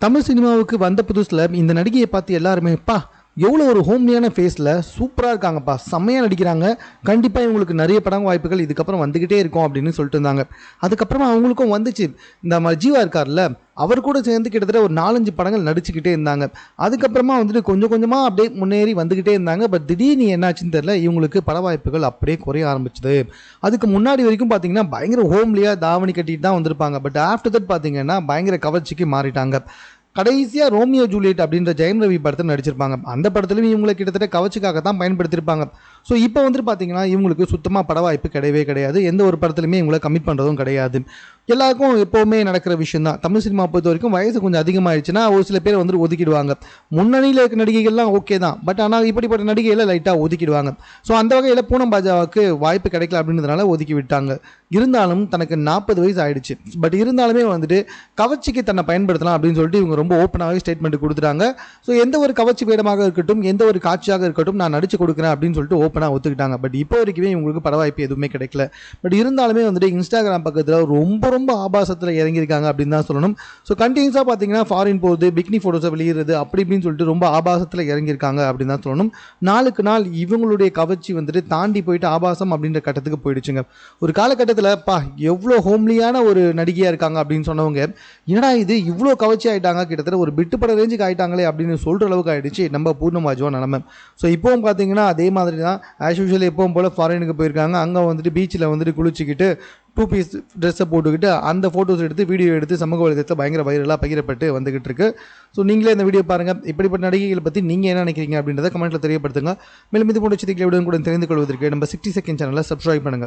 தமிழ் சினிமாவுக்கு வந்த புதுசில் இந்த நடிகையை பார்த்து எல்லாருமே பா எவ்வளோ ஒரு ஹோம்லியான ஃபேஸில் சூப்பராக இருக்காங்கப்பா. செம்மையாக நடிக்கிறாங்க. கண்டிப்பாக இவங்களுக்கு நிறைய படம் வாய்ப்புகள் இதுக்கப்புறம் வந்துக்கிட்டே இருக்கும் அப்படின்னு சொல்லிட்டு இருந்தாங்க. அதுக்கப்புறமா அவங்களுக்கும் வந்துச்சு. இந்த மாதிரி ஜீவா இருக்கார்ல அவர் கூட சேர்ந்து கிட்டத்தட்ட ஒரு நாலஞ்சு படங்கள் நடிச்சுக்கிட்டே இருந்தாங்க. அதுக்கப்புறமா வந்துட்டு கொஞ்சம் கொஞ்சமாக அப்படியே முன்னேறி வந்துக்கிட்டே இருந்தாங்க. பட் திடீர்னு என்னாச்சுன்னு தெரியல இவங்களுக்கு பட வாய்ப்புகள் அப்படியே குறைய ஆரம்பிச்சது. அதுக்கு முன்னாடி வரைக்கும் பார்த்தீங்கன்னா பயங்கர ஹோம்லியாக தாவணி கட்டிட்டு தான் வந்திருப்பாங்க. பட் ஆஃப்டர் தட் பார்த்தீங்கன்னா பயங்கர கவர்ச்சிக்கு மாறிட்டாங்க. கடைசியாக ரோமியோ ஜூலியட் அப்படின்ற ஜெயம் ரவி படத்தில் நடிச்சிருப்பாங்க. அந்த படத்துலையும் இவங்களை கிட்டத்தட்ட கவச்சுக்காக தான் பயன்படுத்தியிருப்பாங்க ஸோ இப்போ வந்துட்டு பார்த்தீங்கன்னா இவங்களுக்கு சுத்தமாக பட வாய்ப்பு கிடையவே கிடையாது. எந்த ஒரு படத்துலையுமே இவங்களை கமிட் பண்ணுறதும் கிடையாது. எல்லாருக்கும் எப்போவுமே நடக்கிற விஷயம் தான் தமிழ் சினிமா பொறுத்த வரைக்கும் வயசு கொஞ்சம் அதிகமாகிடுச்சுன்னா ஒரு சில பேர் வந்துட்டு ஒதுக்கிடுவாங்க. முன்னணியில் இருக்க நடிகைகள்லாம் ஓகே தான். பட் ஆனால் இப்படிப்பட்ட நடிகைகளை லைட்டாக ஒதுக்கிடுவாங்க. ஸோ அந்த வகையில் பூனம் பாஜாவுக்கு வாய்ப்பு கிடைக்கல அப்படின்றதுனால ஒதுக்கி விட்டாங்க. இருந்தாலும் தனக்கு நாற்பது வயசு ஆயிடுச்சு. பட் இருந்தாலுமே வந்துட்டு கவர்ச்சிக்கு தன்னை பயன்படுத்தலாம் அப்படின்னு சொல்லிட்டு இவங்க ரொம்ப ஓப்பனாகவே ஸ்டேட்மெண்ட் கொடுத்துட்டாங்க. ஸோ எந்த ஒரு கவர்ச்சி வேடமாக இருக்கட்டும் எந்த ஒரு காட்சியாக இருக்கட்டும் நான் நடிச்சு கொடுக்குறேன் அப்படின்னு சொல்லிட்டு தப்புனா ஒத்துக்கிட்டாங்க. பட் இப்போ வரைக்குமே இவங்களுக்கு பட வாய்ப்பு எதுவுமே கிடைக்கல. பட் இருந்தாலுமே வந்துட்டு இன்ஸ்டாகிராம் பக்கத்தில் ரொம்ப ரொம்ப ஆபாசத்தில் இறங்கியிருக்காங்க அப்படின்னு தான் சொல்லணும். ஸோ கண்டினியூஸாக பார்த்தீங்கன்னா ஃபாரின் போகுது பிக்னி ஃபோட்டோஸை வெளியிடுறது அப்படி இப்படின்னு சொல்லிட்டு ரொம்ப ஆபாசத்தில் இறங்கியிருக்காங்க அப்படின்னு தான் சொல்லணும். நாளுக்கு நாள் இவங்களுடைய கவர்ச்சி வந்துட்டு தாண்டி போயிட்டு ஆபாசம் அப்படின்ற கட்டத்துக்கு போயிடுச்சுங்க. ஒரு காலகட்டத்தில் பா எவ்வளோ ஹோம்லியான ஒரு நடிகையாக இருக்காங்க அப்படின்னு சொன்னவங்க என்னடா இது இவ்வளோ கவர்ச்சி ஆகிட்டாங்க கிட்டத்தட்ட ஒரு பிட்டு பட ரேஞ்சுக்கு ஆகிட்டாங்களே அப்படின்னு சொல்கிற அளவுக்கு ஆகிடுச்சு நம்ம பூர்ணமாஜுவா நிலமை. ஸோ இப்போவும் பார்த்தீங்கன்னா அதே மாதிரி தான். ஆஸ் யூஷுவல் எப்பவும் போல் ஃபாரினுக்கு போயிருக்காங்க. அங்கே வந்துட்டு பீச்சில் வந்துட்டு குளிச்சுக்கிட்டு டூ பீஸ் ட்ரெஸ்ஸை போட்டுக்கிட்டு அந்த ஃபோட்டோஸ் எடுத்து வீடியோ எடுத்து சமூக வலைதளத்தில் பயங்கர வைரலாக பகிரப்பட்டு வந்துகிட்டு இருக்கு. ஸோ நீங்களே இந்த வீடியோ பாருங்கள் இப்படிப்பட்ட நடிகைகளை பற்றி நீங்கள் என்ன நினைக்கிறீங்க அப்படின்றத கமெண்ட்டில் தெரியப்படுத்துங்க. மேலும் இது போன்ற செய்திகளை உடனுக்குடன் தெரிந்து கொள்வதற்கு நம்ம சிக்ஸ்டி செகண்ட் சேனலை சப்ஸ்கிரைப் பண்ணுங்கள்